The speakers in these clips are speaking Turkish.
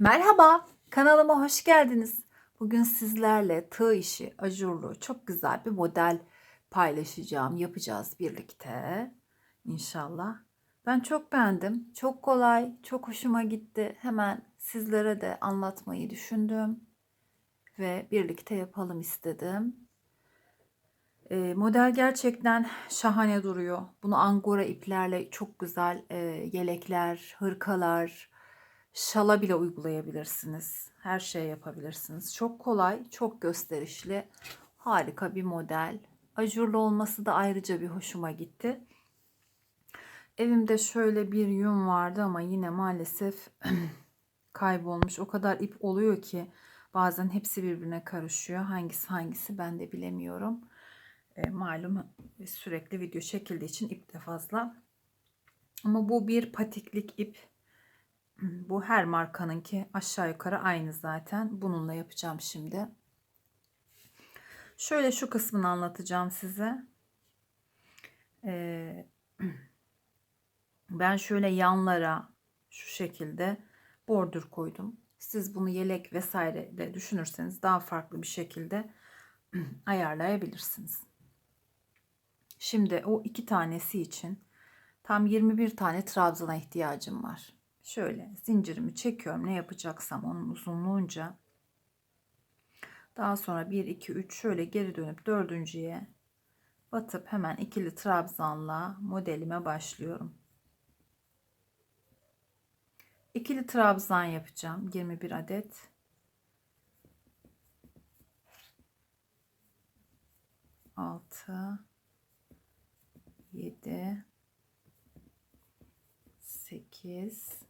Merhaba, kanalıma hoş geldiniz. Bugün sizlerle tığ işi, ajurlu, çok güzel bir model paylaşacağım, yapacağız birlikte inşallah. Ben çok beğendim, çok kolay, çok hoşuma gitti. Hemen sizlere de anlatmayı düşündüm ve birlikte yapalım istedim. E, model gerçekten şahane duruyor. Bunu angora iplerle çok güzel e, yelekler, hırkalar, şala bile uygulayabilirsiniz. Her şey yapabilirsiniz. Çok kolay, çok gösterişli, harika bir model. Ajurlu olması da ayrıca bir hoşuma gitti. Evimde şöyle bir yün vardı ama yine maalesef kaybolmuş. O kadar ip oluyor ki bazen hepsi birbirine karışıyor. Hangisi hangisi ben de bilemiyorum. E, malum sürekli video çekildiği için ip de fazla. Ama bu bir patiklik ip. Bu her markanınki aşağı yukarı aynı zaten. Bununla yapacağım şimdi. Şöyle şu kısmını anlatacağım size. Ee, ben şöyle yanlara şu şekilde bordür koydum. Siz bunu yelek vesaire de düşünürseniz daha farklı bir şekilde ayarlayabilirsiniz. Şimdi o iki tanesi için tam 21 tane trabzana ihtiyacım var. Şöyle zincirimi çekiyorum ne yapacaksam onun uzunluğunca. Daha sonra 1 2 3 şöyle geri dönüp dördüncüye batıp hemen ikili trabzanla modelime başlıyorum. İkili trabzan yapacağım 21 adet. Altı, yedi, sekiz,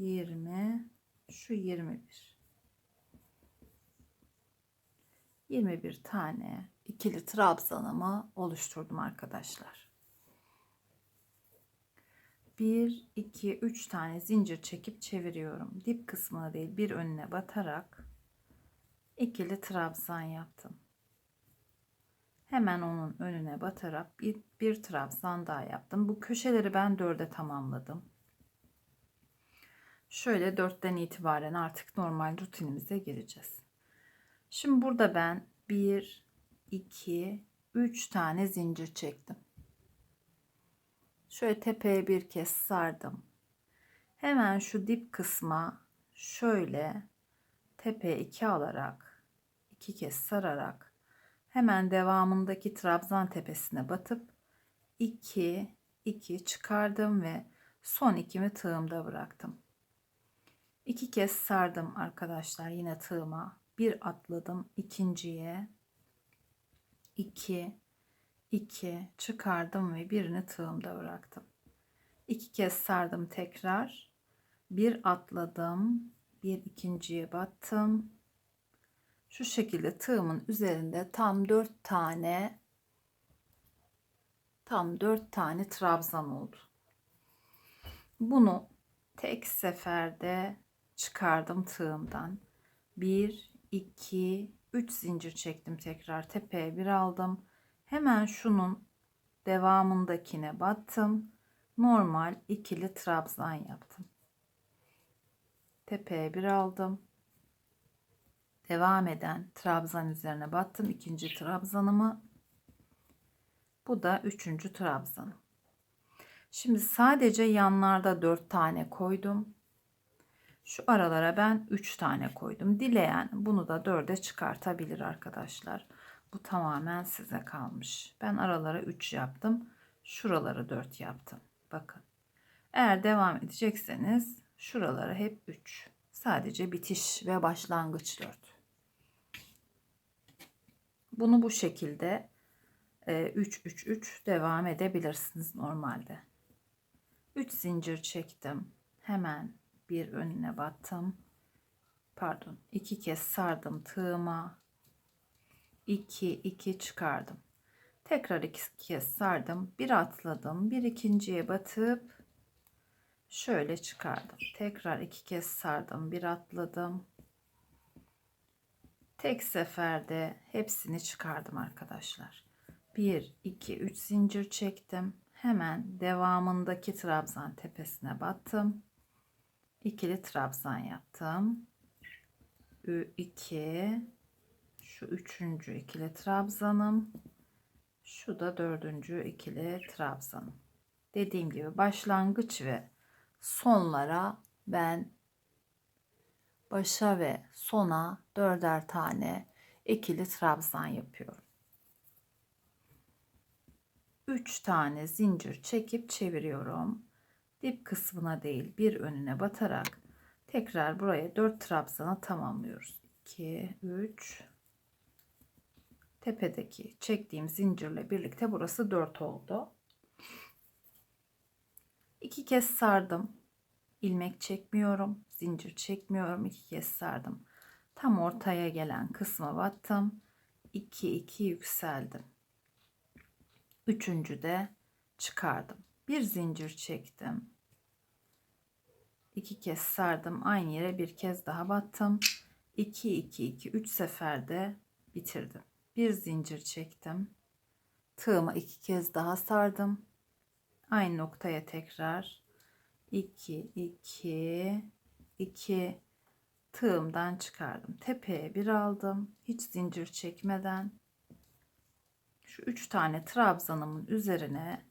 20 şu 21 21 tane ikili trabzanımı oluşturdum arkadaşlar. 1 2 3 tane zincir çekip çeviriyorum. Dip kısmına değil bir önüne batarak ikili trabzan yaptım. Hemen onun önüne batarak bir, bir trabzan daha yaptım. Bu köşeleri ben dörde tamamladım Şöyle dörtten itibaren artık normal rutinimize gireceğiz. Şimdi burada ben 1, 2, 3 tane zincir çektim. Şöyle tepeye bir kez sardım. Hemen şu dip kısma şöyle tepeye 2 alarak iki kez sararak hemen devamındaki trabzan tepesine batıp 2 2 çıkardım ve son ikimi tığımda bıraktım. İki kez sardım arkadaşlar yine tığıma. Bir atladım ikinciye. iki, iki çıkardım ve birini tığımda bıraktım. İki kez sardım tekrar. Bir atladım. Bir ikinciye battım. Şu şekilde tığımın üzerinde tam dört tane tam dört tane trabzan oldu. Bunu tek seferde çıkardım tığımdan. 1 2 3 zincir çektim tekrar tepeye bir aldım. Hemen şunun devamındakine battım. Normal ikili trabzan yaptım. Tepeye bir aldım. Devam eden trabzan üzerine battım. ikinci trabzanımı. Bu da üçüncü trabzanım. Şimdi sadece yanlarda dört tane koydum. Şu aralara ben 3 tane koydum. Dileyen bunu da 4'e çıkartabilir arkadaşlar. Bu tamamen size kalmış. Ben aralara 3 yaptım. Şuraları 4 yaptım. Bakın. Eğer devam edecekseniz şuralara hep 3. Sadece bitiş ve başlangıç 4. Bunu bu şekilde 3 3 3 devam edebilirsiniz normalde. 3 zincir çektim. Hemen bir önüne battım. Pardon, iki kez sardım tığıma. 2 2 çıkardım. Tekrar iki kez sardım. Bir atladım. Bir ikinciye batıp şöyle çıkardım. Tekrar iki kez sardım. Bir atladım. Tek seferde hepsini çıkardım arkadaşlar. 1 2 3 zincir çektim. Hemen devamındaki trabzan tepesine battım. İkili trabzan yaptım. 2 şu üçüncü ikili trabzanım. Şu da dördüncü ikili trabzanım. Dediğim gibi başlangıç ve sonlara ben başa ve sona dörder tane ikili trabzan yapıyorum. 3 tane zincir çekip çeviriyorum. Dip kısmına değil bir önüne batarak tekrar buraya 4 trabzana tamamlıyoruz. 2 3 tepedeki çektiğim zincirle birlikte burası 4 oldu. 2 kez sardım. ilmek çekmiyorum, zincir çekmiyorum. 2 kez sardım. Tam ortaya gelen kısma battım. 2 2 yükseldim. Üçüncü de çıkardım. Bir zincir çektim. İki kez sardım. Aynı yere bir kez daha battım. 2 2 2 3 seferde bitirdim. Bir zincir çektim. Tığıma iki kez daha sardım. Aynı noktaya tekrar 2 2 2 tığımdan çıkardım. Tepeye bir aldım. Hiç zincir çekmeden şu üç tane trabzanımın üzerine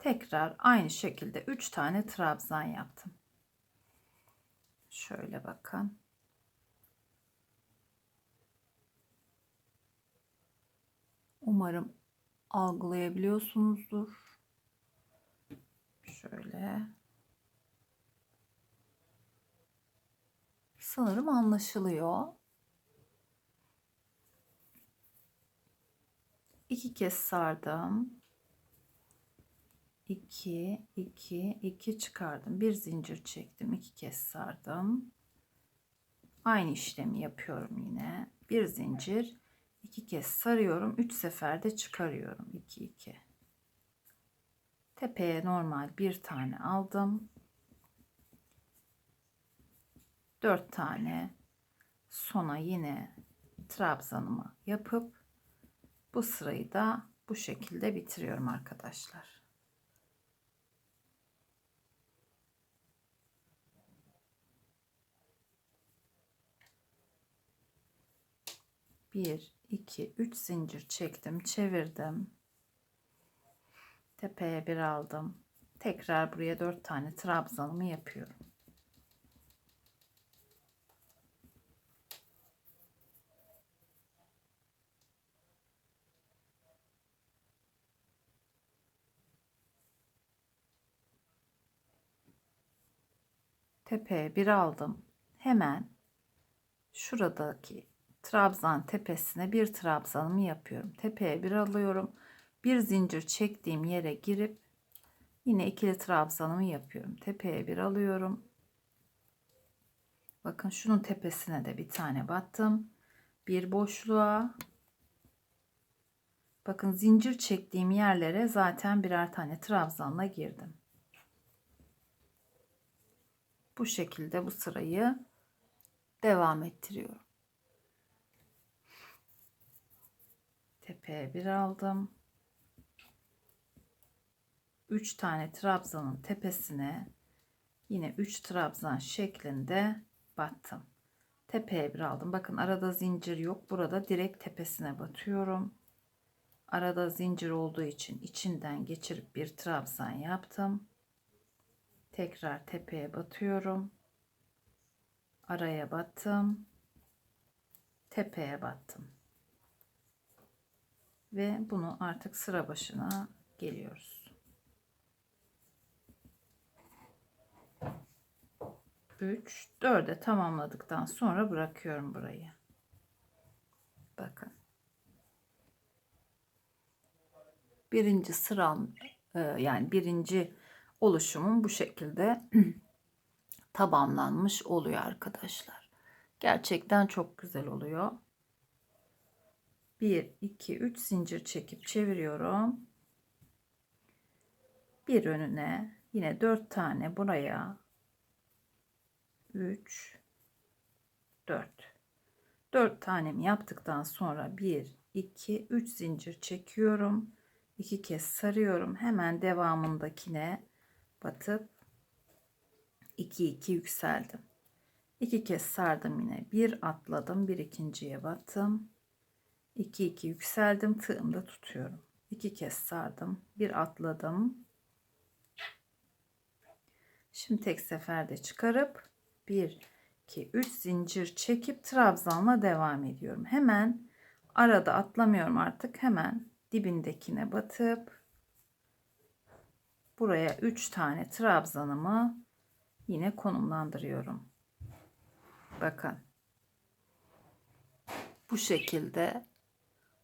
tekrar aynı şekilde üç tane trabzan yaptım. Şöyle bakın. Umarım algılayabiliyorsunuzdur. Şöyle. Sanırım anlaşılıyor. iki kez sardım. 2 2 2 çıkardım. Bir zincir çektim. iki kez sardım. Aynı işlemi yapıyorum yine. Bir zincir, iki kez sarıyorum. Üç seferde çıkarıyorum. 2 2. Tepeye normal bir tane aldım. Dört tane sona yine trabzanımı yapıp bu sırayı da bu şekilde bitiriyorum arkadaşlar. Bir, iki, üç zincir çektim, çevirdim. Tepeye bir aldım. Tekrar buraya dört tane trabzanımı yapıyorum. tepeye bir aldım. Hemen şuradaki trabzan tepesine bir trabzanımı yapıyorum. Tepeye bir alıyorum. Bir zincir çektiğim yere girip yine ikili trabzanımı yapıyorum. Tepeye bir alıyorum. Bakın şunun tepesine de bir tane battım. Bir boşluğa Bakın zincir çektiğim yerlere zaten birer tane trabzanla girdim. bu şekilde bu sırayı devam ettiriyorum. Tepeye bir aldım. 3 tane trabzanın tepesine yine 3 trabzan şeklinde battım. Tepeye bir aldım. Bakın arada zincir yok. Burada direkt tepesine batıyorum. Arada zincir olduğu için içinden geçirip bir trabzan yaptım. Tekrar tepeye batıyorum. Araya battım. Tepeye battım. Ve bunu artık sıra başına geliyoruz. 3 4'e tamamladıktan sonra bırakıyorum burayı. Bakın. Birinci sıram e, yani birinci oluşumum bu şekilde. tamamlanmış oluyor arkadaşlar. Gerçekten çok güzel oluyor. 1 2 3 zincir çekip çeviriyorum. Bir önüne yine 4 tane buraya 3 4 4 tanemi yaptıktan sonra 1 2 3 zincir çekiyorum. 2 kez sarıyorum. Hemen devamındakine batıp 2 2 yükseldim. 2 kez sardım yine. Bir atladım, bir ikinciye battım. 2 2 yükseldim, tığımda tutuyorum. 2 kez sardım, bir atladım. Şimdi tek seferde çıkarıp 1 2 3 zincir çekip trabzanla devam ediyorum. Hemen arada atlamıyorum artık. Hemen dibindekine batıp buraya 3 tane trabzanımı yine konumlandırıyorum. Bakın. Bu şekilde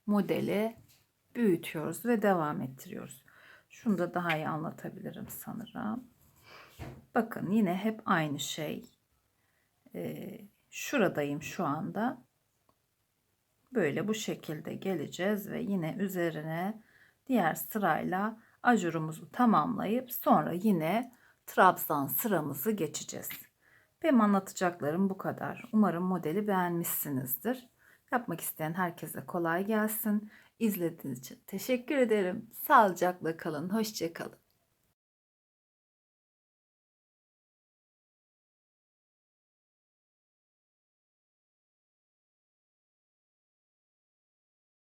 modeli büyütüyoruz ve devam ettiriyoruz. Şunu da daha iyi anlatabilirim sanırım. Bakın yine hep aynı şey. Ee, şuradayım şu anda. Böyle bu şekilde geleceğiz ve yine üzerine diğer sırayla ajurumuzu tamamlayıp sonra yine trabzan sıramızı geçeceğiz. Benim anlatacaklarım bu kadar. Umarım modeli beğenmişsinizdir. Yapmak isteyen herkese kolay gelsin. İzlediğiniz için teşekkür ederim. Sağlıcakla kalın. Hoşçakalın.